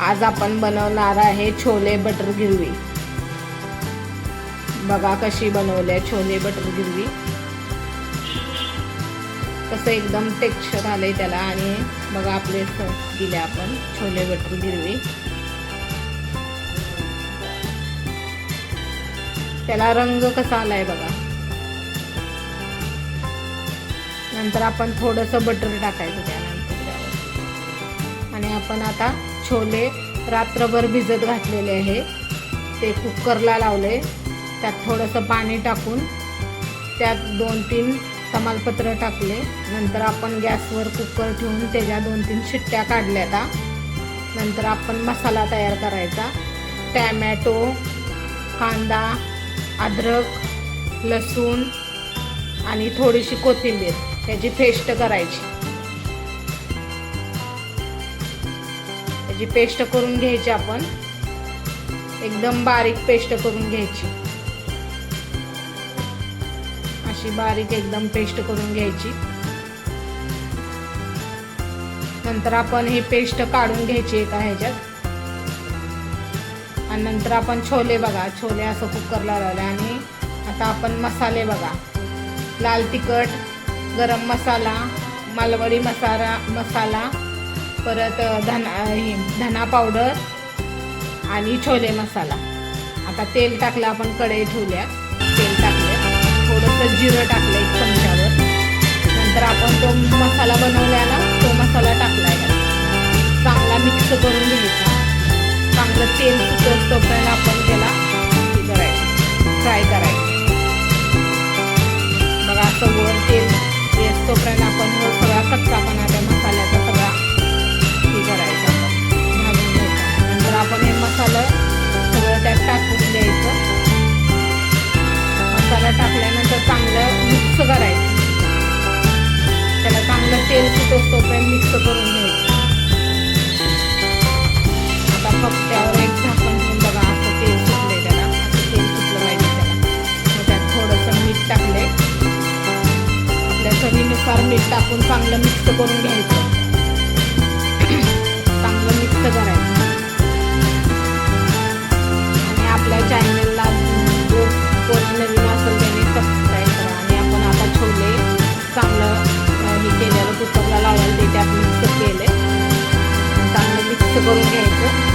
आज आपण बनवणार आहे छोले बटर गिरवी बघा कशी बनवली आहे छोले बटर गिरवी कसं एकदम टेक्स्चर आलंय त्याला आणि बघा आपले दिले आपण छोले बटर गिरवी त्याला रंग कसा आलाय बघा. नंतर आपण थोडंसं बटर टाकायचं त्यानंतर आणि आपण आता छोले रात्रभर भिजत घातलेले आहे. ते कुकरला लावले. त्यात थोडंसं पाणी टाकून त्यात दोन तीन तमालपत्र टाकले. नंतर आपण गॅसवर कुकर ठेवून त्याच्या दोन तीन शिट्ट्या काढल्या आता. नंतर आपण मसाला तयार करायचा. टॅमॅटो कांदा अद्रक लसूण आणि थोडीशी कोथिंबीर त्याची पेस्ट करायची. जी पेस्ट करून घ्यायची आपण एकदम बारीक पेस्ट करून घ्यायची. अशी बारीक एकदम पेस्ट करून घ्यायची. नंतर आपण ही पेस्ट काढून घ्यायची एका ह्याच्यात. आणि नंतर आपण छोले बघा छोले असं कुकरला लावले आणि आता आपण मसाले बघा. लाल तिखट गरम मसाला मालवडी मसाला मसाला परत धना हे धना पावडर आणि छोले मसाला. आता तेल टाकलं आपण कढई ठेवल्या तेल टाकलं थोडंसं जिरं टाकलं एक चमच्यावर. नंतर आपण तो मसाला बनवला ना तो मसाला टाकला आहे चांगला मिक्स करून घ्यायचा. चांगलं तेल सुटत तोपर्यंत आपण त्याला करायचं. फ्राय करायचं. बघा असं वर तेल येत तोपर्यंत आपण सगळा सगळा कच्चापणा करून घ्यायचं. आता फक्त त्यावर एक झाकण ठेवून बघा असं तेल सुटले त्याला. असं तेल सुटलं पाहिजे त्याला. मग त्यात थोडंसं मीठ टाकले आपल्या चवीनुसार मीठ टाकून चांगलं मिक्स करून घ्यायचं. हे केलेलं कुकरला लावायला ते त्यात